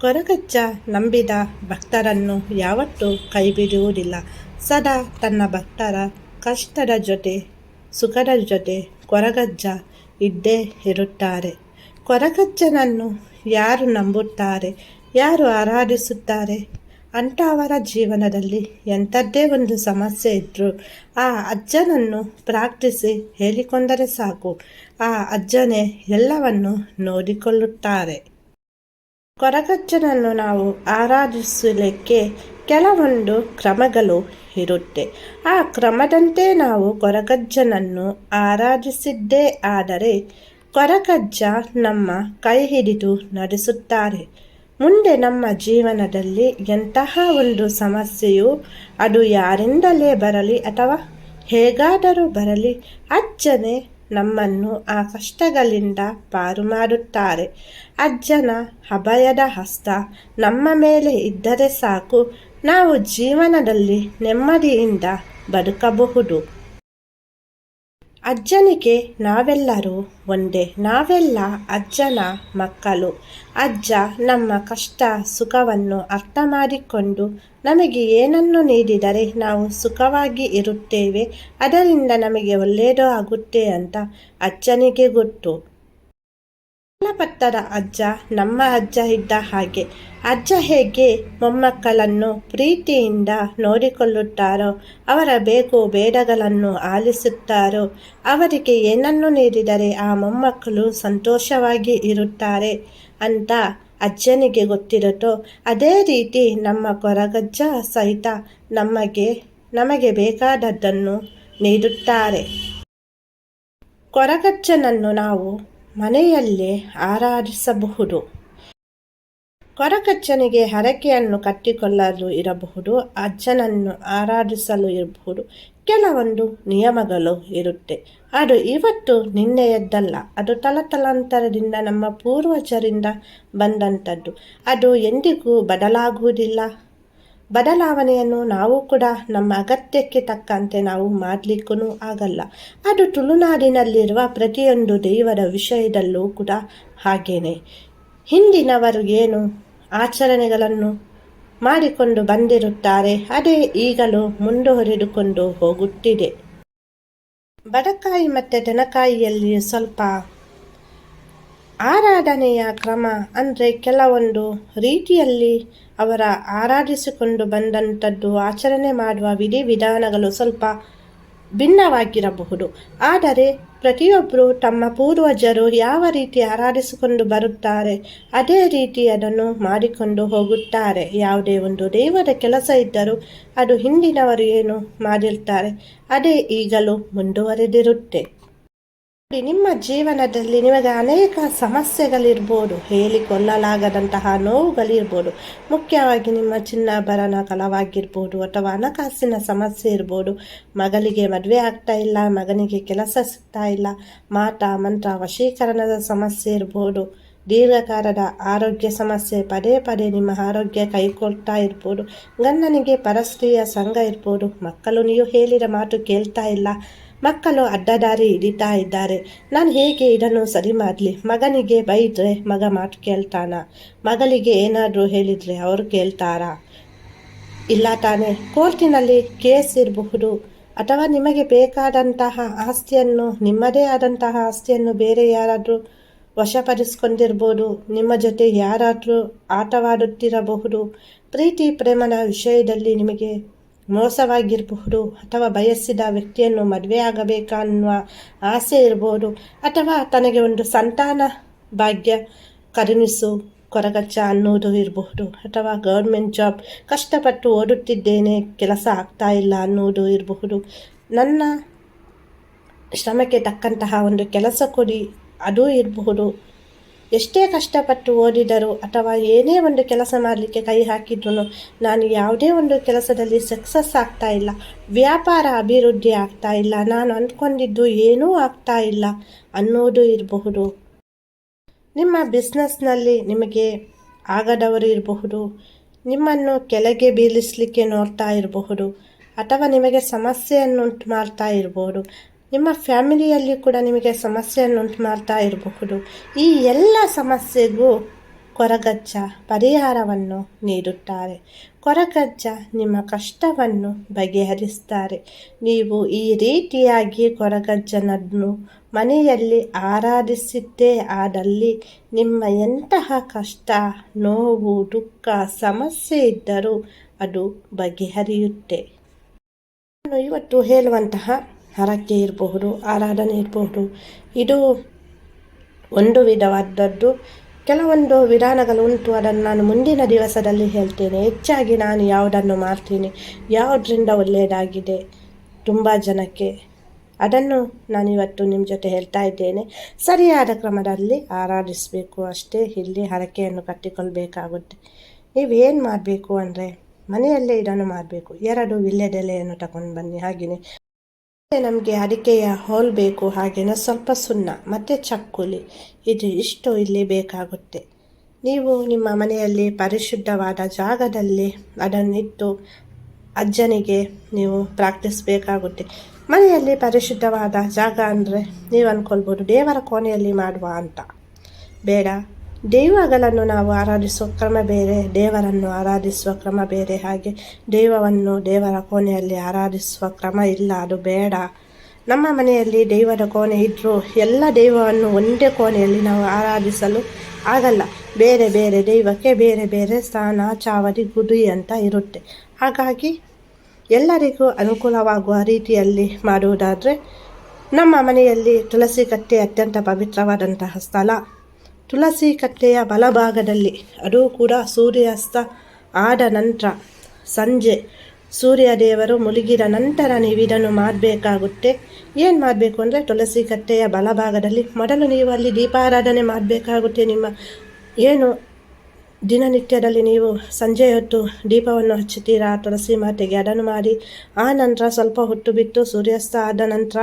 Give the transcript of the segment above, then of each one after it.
ಕೊರಗಜ್ಜ ನಂಬಿದ ಭಕ್ತರನ್ನು ಯಾವತ್ತೂ ಕೈಬಿಡುವುದಿಲ್ಲ. ಸದಾ ತನ್ನ ಭಕ್ತರ ಕಷ್ಟದ ಜೊತೆ, ಸುಖದ ಜೊತೆ ಕೊರಗಜ್ಜ ಇದ್ದೇ ಇರುತ್ತಾರೆ. ಕೊರಗಜ್ಜನನ್ನು ಯಾರು ನಂಬುತ್ತಾರೆ? ಯಾರು ಆರಾಧಿಸುತ್ತಾರೆ? ಅಂಥವರ ಜೀವನದಲ್ಲಿ ಎಂಥದ್ದೇ ಒಂದು ಸಮಸ್ಯೆ ಇದ್ದರೂ ಆ ಅಜ್ಜನನ್ನು ಪ್ರಾರ್ಥಿಸಿ ಹೇಳಿಕೊಂಡರೆ ಸಾಕು. ಆ ಅಜ್ಜನೇ ಎಲ್ಲವನ್ನು ನೋಡಿಕೊಳ್ಳುತ್ತಾರೆ. ಕೊರಗಜ್ಜನನ್ನು ನಾವು ಆರಾಧಿಸಲಿಕ್ಕೆ ಕೆಲವೊಂದು ಕ್ರಮಗಳು ಇರುತ್ತೆ. ಆ ಕ್ರಮದಂತೆ ನಾವು ಕೊರಗಜ್ಜನನ್ನು ಆರಾಧಿಸಿದ್ದೇ ಆದರೆ ಕೊರಗಜ್ಜ ನಮ್ಮ ಕೈ ಹಿಡಿದು ನಡೆಸುತ್ತಾರೆ. ಮುಂದೆ ನಮ್ಮ ಜೀವನದಲ್ಲಿ ಎಂತಹ ಒಂದು ಸಮಸ್ಯೆಯು ಅದು ಯಾರಿಂದಲೇ ಬರಲಿ ಅಥವಾ ಹೇಗಾದರೂ ಬರಲಿ ಅಜ್ಜನೇ ನಮ್ಮನ್ನು ಆ ಕಷ್ಟಗಳಿಂದ ಪಾರು ಮಾಡುತ್ತಾರೆ. ಅಜ್ಜನ ಅಭಯದ ಹಸ್ತ ನಮ್ಮ ಮೇಲೆ ಇದ್ದರೆ ಸಾಕು. ನಾವು ಜೀವನದಲ್ಲಿ ನೆಮ್ಮದಿಯಿಂದ ಬದುಕಬಹುದು. ಅಜ್ಜನಿಗೆ ನಾವೆಲ್ಲರೂ ಒಂದೇ, ನಾವೆಲ್ಲ ಅಜ್ಜನ ಮಕ್ಕಳು. ಅಜ್ಜ ನಮ್ಮ ಕಷ್ಟ, ಸುಖವನ್ನು ಅರ್ಥ ಮಾಡಿಕೊಂಡು ನಮಗೆ ಏನನ್ನು ನೀಡಿದರೆ ನಾವು ಸುಖವಾಗಿ ಇರುತ್ತೇವೆ, ಅದರಿಂದ ನಮಗೆ ಒಳ್ಳೆಯದು ಆಗುತ್ತೆ ಅಂತ ಅಜ್ಜನಿಗೆ ಗೊತ್ತು. ಪತ್ತರ ಅಜ್ಜ ನಮ್ಮ ಅಜ್ಜ ಇದ್ದ ಹಾಗೆ. ಅಜ್ಜ ಹೇಗೆ ಮೊಮ್ಮಕ್ಕಳನ್ನು ಪ್ರೀತಿಯಿಂದ ನೋಡಿಕೊಳ್ಳುತ್ತಾರೋ, ಅವರ ಬೇಕು ಬೇಡಗಳನ್ನು ಆಲಿಸುತ್ತಾರೋ, ಅವರಿಗೆ ಏನನ್ನು ನೀಡಿದರೆ ಆ ಮೊಮ್ಮಕ್ಕಳು ಸಂತೋಷವಾಗಿ ಇರುತ್ತಾರೆ ಅಂತ ಅಜ್ಜನಿಗೆ ಗೊತ್ತಿರುತ್ತೋ ಅದೇ ರೀತಿ ನಮ್ಮ ಕೊರಗಜ್ಜ ಸಹಿತ ನಮಗೆ ನಮಗೆ ಬೇಕಾದದ್ದನ್ನು ನೀಡುತ್ತಾರೆ. ಕೊರಗಜ್ಜನನ್ನು ನಾವು ಮನೆಯಲ್ಲೇ ಆರಾಧಿಸಬಹುದು. ಕೊರಕಚ್ಚನಿಗೆ ಹರಕೆಯನ್ನು ಕಟ್ಟಿಕೊಳ್ಳಲು ಇರಬಹುದು, ಅಜ್ಜನನ್ನು ಆರಾಧಿಸಲು ಇರಬಹುದು. ಕೆಲವೊಂದು ನಿಯಮಗಳು ಇರುತ್ತೆ. ಅದು ಇವತ್ತು ನಿನ್ನೆಯದ್ದಲ್ಲ, ಅದು ತಲತಲಾಂತರದಿಂದ ನಮ್ಮ ಪೂರ್ವಜರಿಂದ ಬಂದಂಥದ್ದು. ಅದು ಎಂದಿಗೂ ಬದಲಾಗುವುದಿಲ್ಲ. ಬದಲಾವಣೆಯನ್ನು ನಾವು ಕೂಡ ನಮ್ಮ ಅಗತ್ಯಕ್ಕೆ ತಕ್ಕಂತೆ ನಾವು ಮಾಡಲಿಕ್ಕೂ ಆಗಲ್ಲ. ಅದು ತುಳುನಾಡಿನಲ್ಲಿರುವ ಪ್ರತಿಯೊಂದು ದೇವರ ವಿಷಯದಲ್ಲೂ ಕೂಡ ಹಾಗೇನೆ. ಹಿಂದಿನವರು ಏನು ಆಚರಣೆಗಳನ್ನು ಮಾಡಿಕೊಂಡು ಬಂದಿರುತ್ತಾರೆ, ಅದೇ ಈಗಲೂ ಮುಂದುವರಿದುಕೊಂಡು ಹೋಗುತ್ತಿದೆ. ಬಡಕಾಯಿ ಮತ್ತು ತೆನಕಾಯಿಯಲ್ಲಿ ಸ್ವಲ್ಪ ಆರಾಧನೆಯ ಕ್ರಮ ಅಂದರೆ ಕೆಲವೊಂದು ರೀತಿಯಲ್ಲಿ ಅವರ ಆರಾಧಿಸಿಕೊಂಡು ಬಂದಂಥದ್ದು ಆಚರಣೆ ಮಾಡುವ ವಿಧಿವಿಧಾನಗಳು ಸ್ವಲ್ಪ ಭಿನ್ನವಾಗಿರಬಹುದು. ಆದರೆ ಪ್ರತಿಯೊಬ್ಬರು ತಮ್ಮ ಪೂರ್ವಜರು ಯಾವ ರೀತಿ ಆರಾಧಿಸಿಕೊಂಡು ಬರುತ್ತಾರೆ, ಅದೇ ರೀತಿ ಅದನ್ನು ಮಾಡಿಕೊಂಡು ಹೋಗುತ್ತಾರೆ. ಯಾವುದೇ ಒಂದು ದೇವರ ಕೆಲಸ ಇದ್ದರೂ ಅದು ಹಿಂದಿನವರು ಏನು ಮಾಡಿರ್ತಾರೆ, ಅದೇ ಈಗಲೂ ಮುಂದುವರೆದಿರುತ್ತೆ. ನಿಮ್ಮ ಜೀವನದಲ್ಲಿ ನಿಮಗೆ ಅನೇಕ ಸಮಸ್ಯೆಗಳಿರ್ಬೋದು, ಹೇಳಿಕೊಳ್ಳಲಾಗದಂತಹ ನೋವುಗಳಿರ್ಬೋದು, ಮುಖ್ಯವಾಗಿ ನಿಮ್ಮ ಚಿನ್ನಾಭರಣ ಕಲವಾಗಿರ್ಬೋದು ಅಥವಾ ಹಣಕಾಸಿನ ಸಮಸ್ಯೆ ಇರ್ಬೋದು. ಮಗಳಿಗೆ ಮದುವೆ ಆಗ್ತಾ ಇಲ್ಲ, ಮಗನಿಗೆ ಕೆಲಸ ಸಿಗ್ತಾ ಇಲ್ಲ ಮಾಟ ಮಂತ್ರ, ವಶೀಕರಣದ ಸಮಸ್ಯೆ ಇರ್ಬೋದು, ದೀರ್ಘಕಾಲದ ಆರೋಗ್ಯ ಸಮಸ್ಯೆ, ಪದೇ ಪದೇ ನಿಮ್ಮ ಆರೋಗ್ಯ ಕೈಕೊಳ್ತಾ ಇರ್ಬೋದು, ಗಂಡನಿಗೆ ಪರಸ್ತ್ರೀಯ ಸಂಘ ಇರ್ಬೋದು, ಮಕ್ಕಳು ನೀವು ಹೇಳಿದ ಮಾತು ಕೇಳ್ತಾ ಇಲ್ಲ ಮಕ್ಕಳು ಅಡ್ಡದಾರಿ ಹಿಡಿತಾ ಇದ್ದಾರೆ. ನಾನು ಹೇಗೆ ಇದನ್ನು ಸರಿ ಮಾಡಲಿ? ಮಗನಿಗೆ ಬೈದ್ರೆ ಮಗ ಮಾತು ಕೇಳ್ತಾನ? ಮಗಳಿಗೆ ಏನಾದರೂ ಹೇಳಿದರೆ ಅವರು ಕೇಳ್ತಾರಾ? ಇಲ್ಲ ತಾನೇ. ಕೋರ್ಟಿನಲ್ಲಿ ಕೇಸ್ ಇರಬಹುದು. ಅಥವಾ ನಿಮಗೆ ಬೇಕಾದಂತಹ ಆಸ್ತಿಯನ್ನು, ನಿಮ್ಮದೇ ಆದಂತಹ ಆಸ್ತಿಯನ್ನು ಬೇರೆ ಯಾರಾದರೂ ವಶಪಡಿಸ್ಕೊಂಡಿರ್ಬೋದು. ನಿಮ್ಮ ಜೊತೆ ಯಾರಾದರೂ ಆಟವಾಡುತ್ತಿರಬಹುದು. ಪ್ರೀತಿ, ಪ್ರೇಮನ ವಿಷಯದಲ್ಲಿ ನಿಮಗೆ ಮೋಸವಾಗಿರಬಹುದು ಅಥವಾ ಬಯಸಿದ ವ್ಯಕ್ತಿಯನ್ನು ಮದುವೆ ಆಗಬೇಕನ್ನುವ ಆಸೆ ಇರಬಹುದು ಅಥವಾ ತನಗೆ ಒಂದು ಸಂತಾನ ಭಾಗ್ಯ ಕರುಣಿಸು, ಕೊರಗಚ್ಚ ಅನ್ನೋದು ಇರಬಹುದು ಅಥವಾ ಗೌರ್ಮೆಂಟ್ ಜಾಬ್ ಕಷ್ಟಪಟ್ಟು ಓದುತ್ತಿದ್ದೇನೆ, ಕೆಲಸ ಆಗ್ತಾ ಇಲ್ಲ ಅನ್ನೋದು ಇರಬಹುದು. ನನ್ನ ಶ್ರಮಕ್ಕೆ ತಕ್ಕಂತಹ ಒಂದು ಕೆಲಸ ಕೊಡಿ, ಅದು ಇರಬಹುದು. ಎಷ್ಟೇ ಕಷ್ಟಪಟ್ಟು ಓದಿದರು ಅಥವಾ ಏನೇ ಒಂದು ಕೆಲಸ ಮಾಡಲಿಕ್ಕೆ ಕೈ ಹಾಕಿದ್ರು ನಾನು ಯಾವುದೇ ಒಂದು ಕೆಲಸದಲ್ಲಿ ಸಕ್ಸಸ್ ಆಗ್ತಾ ಇಲ್ಲ, ವ್ಯಾಪಾರ ಅಭಿವೃದ್ಧಿ ಆಗ್ತಾ ಇಲ್ಲ, ನಾನು ಅಂದ್ಕೊಂಡಿದ್ದು ಏನೂ ಆಗ್ತಾ ಇಲ್ಲ ಅನ್ನೋದು ಇರಬಹುದು. ನಿಮ್ಮ ಬಿಸ್ನೆಸ್ನಲ್ಲಿ ನಿಮಗೆ ಆಗದವರು ಇರಬಹುದು, ನಿಮ್ಮನ್ನು ಕೆಳಗೆ ಬೀಳಿಸಲಿಕ್ಕೆ ನೋಡ್ತಾ ಇರಬಹುದು, ಅಥವಾ ನಿಮಗೆ ಸಮಸ್ಯೆಯನ್ನುಂಟು ಮಾಡ್ತಾ ಇರಬಹುದು ನಿಮ್ಮ ಫ್ಯಾಮಿಲಿಯಲ್ಲಿ ಕೂಡ ನಿಮಗೆ ಸಮಸ್ಯೆಯನ್ನು ಉಂಟು ಮಾಡ್ತಾ ಇರಬಹುದು. ಈ ಎಲ್ಲ ಸಮಸ್ಯೆಗೂ ಕೊರಗಜ್ಜ ಪರಿಹಾರವನ್ನು ನೀಡುತ್ತಾರೆ. ಕೊರಗಜ್ಜ ನಿಮ್ಮ ಕಷ್ಟವನ್ನು ಬಗೆಹರಿಸ್ತಾರೆ ನೀವು ಈ ರೀತಿಯಾಗಿ ಕೊರಗಜ್ಜನನ್ನು ಮನೆಯಲ್ಲಿ ಆರಾಧಿಸಿದ್ದೇ ಆದಲ್ಲಿ ನಿಮ್ಮ ಎಂತಹ ಕಷ್ಟ, ನೋವು, ದುಃಖ, ಸಮಸ್ಯೆ ಇದ್ದರೂ ಅದು ಬಗೆಹರಿಯುತ್ತೆ. ನಾನು ಇವತ್ತು ಹೇಳುವಂತಹ ಹರಕೆ ಇರಬಹುದು, ಆರಾಧನೆ ಇರಬಹುದು. ಇದು ಒಂದು ವಿಧವಾದದ್ದು. ಕೆಲವೊಂದು ವಿಧಾನಗಳು ಉಂಟು, ಅದನ್ನು ನಾನು ಮುಂದಿನ ದಿವಸದಲ್ಲಿ ಹೇಳ್ತೇನೆ. ಹೆಚ್ಚಾಗಿ ನಾನು ಯಾವುದನ್ನು ಮಾಡ್ತೀನಿ, ಯಾವುದರಿಂದ ಒಳ್ಳೆಯದಾಗಿದೆ ತುಂಬ ಜನಕ್ಕೆ, ಅದನ್ನು ನಾನು ಇವತ್ತು ನಿಮ್ಮ ಜೊತೆ ಹೇಳ್ತಾ ಇದ್ದೇನೆ. ಸರಿಯಾದ ಕ್ರಮದಲ್ಲಿ ಆರಾಧಿಸಬೇಕು ಅಷ್ಟೇ. ಇಲ್ಲಿ ಹರಕೆಯನ್ನು ಕಟ್ಟಿಕೊಳ್ಬೇಕಾಗುತ್ತೆ. ನೀವೇನು ಮಾಡಬೇಕು ಅಂದರೆ, ಮನೆಯಲ್ಲೇ ಇದನ್ನು ಮಾಡಬೇಕು. ಎರಡು ವಿಲ್ಲೆದೆಲೆಯನ್ನು ತಗೊಂಡು ಬನ್ನಿ. ಹಾಗೆಯೇ ನಮಗೆ ಅಡಿಕೆಯ ಹೋಲ್ ಬೇಕು ಹಾಗೆಯೇ ಸ್ವಲ್ಪ ಸುಣ್ಣ, ಮತ್ತು ಚಕ್ಕುಲಿ. ಇದು ಇಷ್ಟು ಇಲ್ಲಿ ಬೇಕಾಗುತ್ತೆ. ನೀವು ನಿಮ್ಮ ಮನೆಯಲ್ಲಿ ಪರಿಶುದ್ಧವಾದ ಜಾಗದಲ್ಲಿ ಅದನ್ನಿಟ್ಟು ಅಜ್ಜನಿಗೆ ನೀವು ಪ್ರಾಕ್ಟೀಸ್ ಬೇಕಾಗುತ್ತೆ. ಮನೆಯಲ್ಲಿ ಪರಿಶುದ್ಧವಾದ ಜಾಗ ಅಂದರೆ ನೀವು ಅಂದ್ಕೊಳ್ಬೋದು ದೇವರ ಕೋಣೆಯಲ್ಲಿ ಮಾಡುವ ಅಂತ. ಬೇಡ. ದೈವಗಳನ್ನು ನಾವು ಆರಾಧಿಸುವ ಕ್ರಮ ಬೇರೆ, ದೇವರನ್ನು ಆರಾಧಿಸುವ ಕ್ರಮ ಬೇರೆ ಹಾಗೆ ದೈವವನ್ನು ದೇವರ ಕೋಣೆಯಲ್ಲಿ ಆರಾಧಿಸುವ ಕ್ರಮ ಇಲ್ಲ, ಅದು ಬೇಡ. ನಮ್ಮ ಮನೆಯಲ್ಲಿ ದೈವದ ಕೋಣೆ ಇದ್ದರೂ ಎಲ್ಲ ದೈವವನ್ನು ಒಂದೇ ಕೋಣೆಯಲ್ಲಿ ನಾವು ಆರಾಧಿಸಲು ಆಗಲ್ಲ. ಬೇರೆ ಬೇರೆ ದೈವಕ್ಕೆ ಬೇರೆ ಬೇರೆ ಸ್ಥಾನ ಚಾವಡಿ ಗುಡಿ ಅಂತ ಇರುತ್ತೆ. ಹಾಗಾಗಿ ಎಲ್ಲರಿಗೂ ಅನುಕೂಲವಾಗುವ ರೀತಿಯಲ್ಲಿ ಮಾಡುವುದಾದರೆ ನಮ್ಮ ಮನೆಯಲ್ಲಿ ತುಳಸಿ ಕಟ್ಟೆ ಅತ್ಯಂತ ಪವಿತ್ರವಾದಂತಹ ಸ್ಥಳ. ತುಳಸಿ ಕಟ್ಟೆಯ ಬಲಭಾಗದಲ್ಲಿ, ಅದು ಕೂಡ ಸೂರ್ಯಾಸ್ತ ಆದ ನಂತರ ಸಂಜೆ. ಸೂರ್ಯ ದೇವರು ಮುಳುಗಿದ ನಂತರ ನೀವು ಇದನ್ನು ಮಾಡಬೇಕಾಗುತ್ತೆ. ಏನು ಮಾಡಬೇಕು ಅಂದರೆ ತುಳಸಿ ಕಟ್ಟೆಯ ಬಲಭಾಗದಲ್ಲಿ ಮೊದಲು ನೀವು ಅಲ್ಲಿ ದೀಪಾರಾಧನೆ ಮಾಡಬೇಕಾಗುತ್ತೆ ನಿಮ್ಮ ಏನು ದಿನನಿತ್ಯದಲ್ಲಿ ನೀವು ಸಂಜೆ ಹೊತ್ತು ದೀಪವನ್ನು ಹಚ್ಚುತ್ತೀರಾ? ತುಳಸಿ ಮಾತೆಗೆ ಅದನ್ನು ಮಾಡಿ, ಆ ನಂತರ ಸ್ವಲ್ಪ ಹೊತ್ತು ಬಿಟ್ಟು ಸೂರ್ಯಾಸ್ತ ಆದ ನಂತರ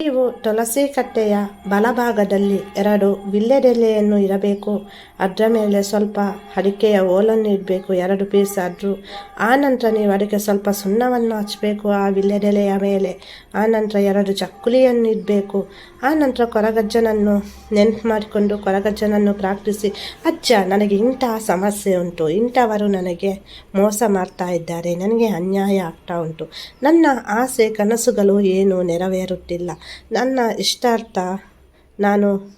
ನೀವು ತುಳಸಿ ಕಟ್ಟೆಯ ಬಲಭಾಗದಲ್ಲಿ ಎರಡು ವಿಲ್ಲೆದೆಲೆಯನ್ನು ಇರಬೇಕು. ಅದರ ಮೇಲೆ ಸ್ವಲ್ಪ ಅಡಿಕೆಯ ಓಲನ್ನು ಇಡಬೇಕು, ಎರಡು ಪೀಸ್ ಆದರೂ. ಆ ನಂತರ ನೀವು ಅದಕ್ಕೆ ಸ್ವಲ್ಪ ಸುಣ್ಣವನ್ನು ಹಚ್ಚಬೇಕು ಆ ವಿಲ್ಲೆದೆಲೆಯ ಮೇಲೆ. ಆ ನಂತರ ಎರಡು ಚಕ್ಕುಲಿಯನ್ನು ಇಡಬೇಕು. ಆ ನಂತರ ಕೊರಗಜ್ಜನನ್ನು ನೆನ್ಪು ಮಾಡಿಕೊಂಡು ಕೊರಗಜ್ಜನನ್ನು ಪ್ರಾರ್ಥಿಸಿ, ಅಜ್ಜ, ನನಗೆ ಇಂತಹ ಸಮಸ್ಯೆ ಉಂಟು. ಇಂಥವರು ನನಗೆ ಮೋಸ ಮಾಡ್ತಾ ಇದ್ದಾರೆ. ನನಗೆ ಅನ್ಯಾಯ ಆಗ್ತಾ ಉಂಟು. ನನ್ನ ಆಸೆ, ಕನಸುಗಳು ಏನು ನೆರವೇರುತ್ತಿಲ್ಲ. ನನ್ನ ಇಷ್ಟಾರ್ಥ ನಾನು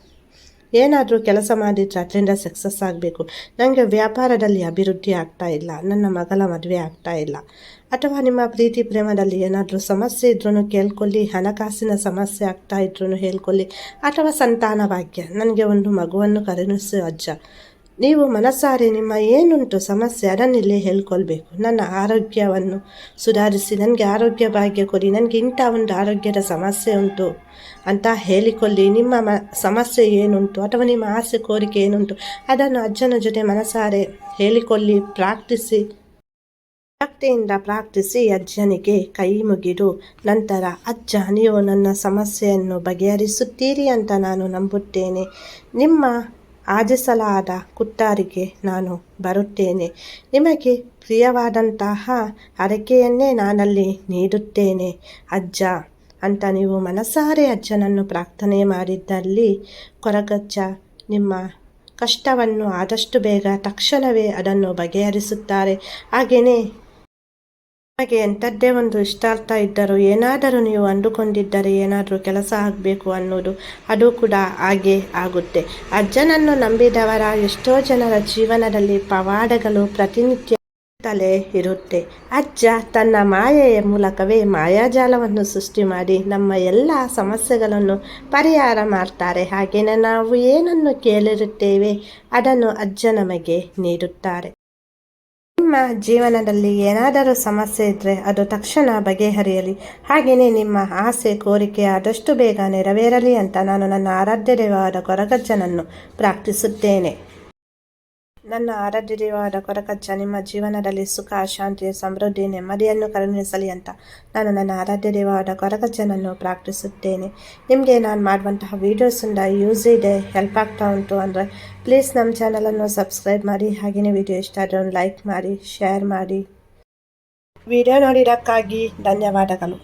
ಏನಾದರೂ ಕೆಲಸ ಮಾಡಿದರೆ ಅದರಿಂದ ಸಕ್ಸಸ್ ಆಗಬೇಕು. ನನಗೆ ವ್ಯಾಪಾರದಲ್ಲಿ ಅಭಿವೃದ್ಧಿ ಆಗ್ತಾ ಇಲ್ಲ. ನನ್ನ ಮಗಳ ಮದುವೆ ಆಗ್ತಾ ಇಲ್ಲ. ಅಥವಾ ನಿಮ್ಮ ಪ್ರೀತಿ ಪ್ರೇಮದಲ್ಲಿ ಏನಾದರೂ ಸಮಸ್ಯೆ ಇದ್ರೂ ಕೇಳ್ಕೊಳ್ಳಿ, ಹಣಕಾಸಿನ ಸಮಸ್ಯೆ ಆಗ್ತಾ ಇದ್ರೂ ಹೇಳ್ಕೊಳ್ಳಿ. ಅಥವಾ ಸಂತಾನ ಭಾಗ್ಯ. ನನಗೆ ಒಂದು ಮಗುವನ್ನು ಕರುಣಿಸೋ ಅಜ್ಜ. ನೀವು ಮನಸ್ಸಾರೆ ನಿಮ್ಮ ಏನುಂಟು ಸಮಸ್ಯೆ ಅದನ್ನಿಲ್ಲೇ ಹೇಳ್ಕೊಳ್ಬೇಕು. ನನ್ನ ಆರೋಗ್ಯವನ್ನು ಸುಧಾರಿಸಿ, ನನಗೆ ಆರೋಗ್ಯ ಭಾಗ್ಯ ಕೊಡಿ, ನನಗೆ ಇಂಥ ಒಂದು ಆರೋಗ್ಯದ ಸಮಸ್ಯೆ ಉಂಟು ಅಂತ ಹೇಳಿಕೊಳ್ಳಿ. ನಿಮ್ಮ ಮ, ಸಮಸ್ಯೆ ಏನುಂಟು ಅಥವಾ ನಿಮ್ಮ ಆಸೆ, ಕೋರಿಕೆ ಏನುಂಟು, ಅದನ್ನು ಅಜ್ಜನ ಜೊತೆ ಮನಸಾರೆ ಹೇಳಿಕೊಳ್ಳಿ, ಪ್ರಾರ್ಥಿಸಿ. ಭಕ್ತಿಯಿಂದ ಪ್ರಾರ್ಥಿಸಿ, ಅಜ್ಜನಿಗೆ ಕೈ ಮುಗಿದು ನಂತರ, ಅಜ್ಜ, ನೀವು ನನ್ನ ಸಮಸ್ಯೆಯನ್ನು ಬಗೆಹರಿಸುತ್ತೀರಿ ಅಂತ ನಾನು ನಂಬುತ್ತೇನೆ. ನಿಮ್ಮ ಆದಿಸಲಾದ ಕುತ್ತಾರಿಗೆ ನಾನು ಬರುತ್ತೇನೆ. ನಿಮಗೆ ಪ್ರಿಯವಾದಂತಹ ಅರಕೆಯನ್ನೇ ನಾನಲ್ಲಿ ನೀಡುತ್ತೇನೆ. ಅಜ್ಜ, ಅಂತ ನೀವು ಮನಸಾರೆ ಅಜ್ಜನನ್ನು ಪ್ರಾರ್ಥನೆ ಮಾಡಿದ್ದಲ್ಲಿ ಕೊರಗಜ್ಜ, ನಿಮ್ಮ ಕಷ್ಟವನ್ನು ಆದಷ್ಟು ಬೇಗ ತಕ್ಷಣವೇ ಅದನ್ನು ಬಗೆಹರಿಸುತ್ತಾರೆ. ಹಾಗೆಯೇ ನಿಮಗೆ ಎಂಥದ್ದೇ ಒಂದು ಇಷ್ಟಾರ್ಥ ಇದ್ದರೂ ಏನಾದರೂ ನೀವು ಅಂದುಕೊಂಡಿದ್ದರೆ ಏನಾದರೂ ಕೆಲಸ ಆಗಬೇಕು ಅನ್ನೋದು ಅದು ಕೂಡ ಹಾಗೆ ಆಗುತ್ತೆ. ಅಜ್ಜನನ್ನು ನಂಬಿದವರ ಎಷ್ಟೋ ಜನರ ಜೀವನದಲ್ಲಿ ಪವಾಡಗಳು ಪ್ರತಿನಿತ್ಯ ತಲೆ ಇರುತ್ತೆ. ಅಜ್ಜ ತನ್ನ ಮಾಯೆಯ ಮೂಲಕವೇ ಮಾಯಾಜಾಲವನ್ನು ಸೃಷ್ಟಿ ಮಾಡಿ ನಮ್ಮ ಎಲ್ಲ ಸಮಸ್ಯೆಗಳನ್ನು ಪರಿಹಾರ ಮಾಡ್ತಾರೆ. ಹಾಗೆಯೇ ನಾವು ಏನನ್ನು ಕೇಳಿರುತ್ತೇವೆ ಅದನ್ನು ಅಜ್ಜ ನಮಗೆ ನೀಡುತ್ತಾರೆ. ನಿಮ್ಮ ಜೀವನದಲ್ಲಿ ಏನಾದರೂ ಸಮಸ್ಯೆ ಇದ್ದರೆ ಅದು ತಕ್ಷಣ ಬಗೆಹರಿಯಲಿ. ಹಾಗೆಯೇ ನಿಮ್ಮ ಆಸೆ, ಕೋರಿಕೆ ಆದಷ್ಟು ಬೇಗ ನೆರವೇರಲಿ ಅಂತ ನಾನು ನನ್ನ ಆರಾಧ್ಯ ದೇವವಾದ ಕೊರಗಜ್ಜನನ್ನು ಪ್ರಾರ್ಥಿಸುತ್ತೇನೆ. ನನ್ನ ಆರಾಧ್ಯ ದೇವವಾದ ಕೊರಕಚ್ಚ ನಿಮ್ಮ ಜೀವನದಲ್ಲಿ ಸುಖ, ಶಾಂತಿ, ಸಮೃದ್ಧಿ, ನೆಮ್ಮದಿಯನ್ನು ಕರುಣಿಸಲಿ ಅಂತ ನಾನು ನನ್ನ ಆರಾಧ್ಯ ದೇವಾದ ಕೊರಕಚ್ಚನನ್ನು ಪ್ರಾರ್ಥಿಸುತ್ತೇನೆ. ನಿಮಗೆ ನಾನು ಮಾಡುವಂತಹ ವೀಡಿಯೋಸಿಂದ ಯೂಸ್ ಇದೆ ಹೆಲ್ಪ್ ಆಗ್ತಾ ಉಂಟು ಅಂದರೆ ಪ್ಲೀಸ್ ನಮ್ಮ ಚಾನಲನ್ನು ಸಬ್ಸ್ಕ್ರೈಬ್ ಮಾಡಿ ಹಾಗೆಯೇ ವಿಡಿಯೋ ಇಷ್ಟ ಆದರೆ ಲೈಕ್ ಮಾಡಿ ಶೇರ್ ಮಾಡಿ. ವಿಡಿಯೋ ನೋಡಿದ್ದಕ್ಕಾಗಿ ಧನ್ಯವಾದಗಳು.